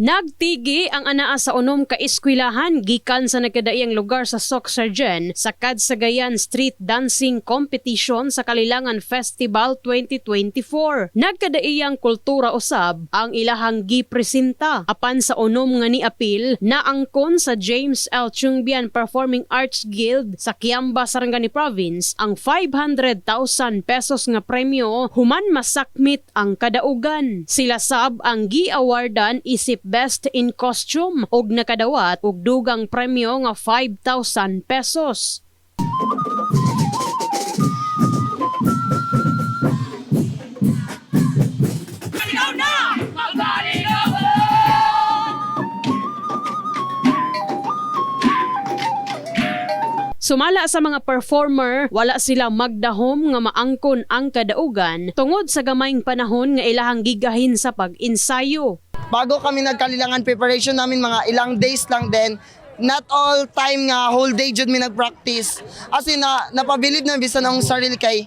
Nagtigi ang anaa sa unom ka eskwelahan gikan sa nagkadaiyang lugar sa Soxargen sa Kadsagayan Street Dancing Competition sa Kalilangan Festival 2024. Nagkadaiyang kultura usab ang ilahang gipresenta apan sa unom nga niapil na angkon sa James L. Chungbian Performing Arts Guild sa Kiamba, Sarangani Province ang 500,000 pesos nga premyo human masakmit ang kadaugan. Sila sab ang gi-awardan isip Best in Costume og nakadawat og dugang premyo nga 5,000 pesos. Sumala sa mga performer, wala sila magdahom nga maangkon ang kadaugan tungod sa gamayng panahon nga ilahang gigahin sa pag-insayo. Bago kami nagkalilangan preparation namin mga ilang days lang din not all time nga whole day jud mi nagpractice. As in na napabilib na bisan ang sarili kay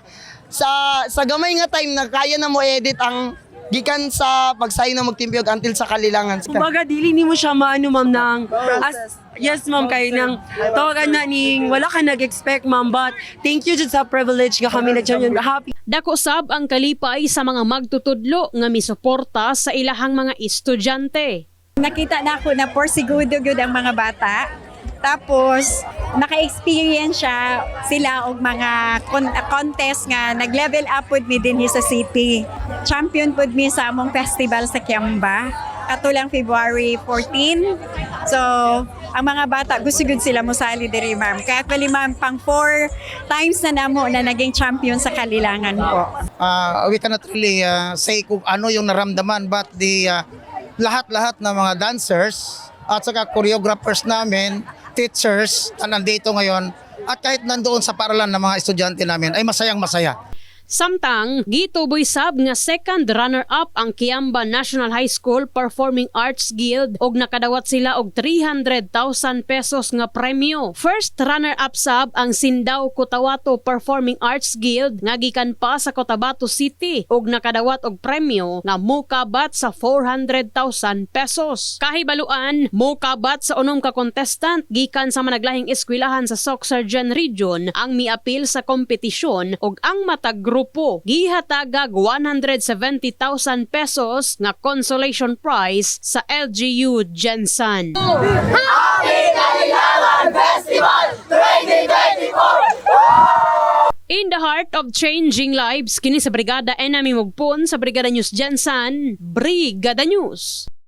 sa sa gamay nga time na kaya na mo edit ang gikan sa pagsayo na magtimpyog until sa kalilangan Kumbaga, dili ni mo siya maano, ma'am, ng... As, yes, ma'am, kay nang tawagan na ning wala ka nag-expect, ma'am, but thank you jud sa privilege nga kami na dyan happy Dako sab ang kalipay sa mga magtutudlo nga misuporta sa ilahang mga estudyante. Nakita na ako na porsiguro good ang mga bata. Tapos, naka-experience siya sila og mga con- contest nga nag-level up pod mi din sa city. Champion pod mi sa among festival sa Kiamba katulang February 14. So, ang mga bata gusto gud sila mo sali diri ma'am. Kaya actually ma'am pang four times na namo na naging champion sa kalilangan po. uh, we cannot really uh, say kung ano yung naramdaman but the uh, lahat-lahat ng mga dancers at saka choreographers namin, teachers na nandito ngayon at kahit nandoon sa paralan ng mga estudyante namin ay masayang masaya. Samtang, gituboy sab nga second runner-up ang Kiamba National High School Performing Arts Guild og nakadawat sila og 300,000 pesos nga premyo. First runner-up sab ang Sindao Cotabato Performing Arts Guild nga gikan pa sa Cotabato City og nakadawat og premyo nga mukabat sa 400,000 pesos. Kahibaluan, mukabat sa unom ka contestant gikan sa managlahing eskwelahan sa Soxargen Region ang miapil sa kompetisyon og ang matag grupo gihatagag 170,000 pesos nga consolation prize sa LGU Gensan. In the heart of changing lives, kini sa Brigada Enemy Mugpon sa Brigada News Gensan, Brigada News.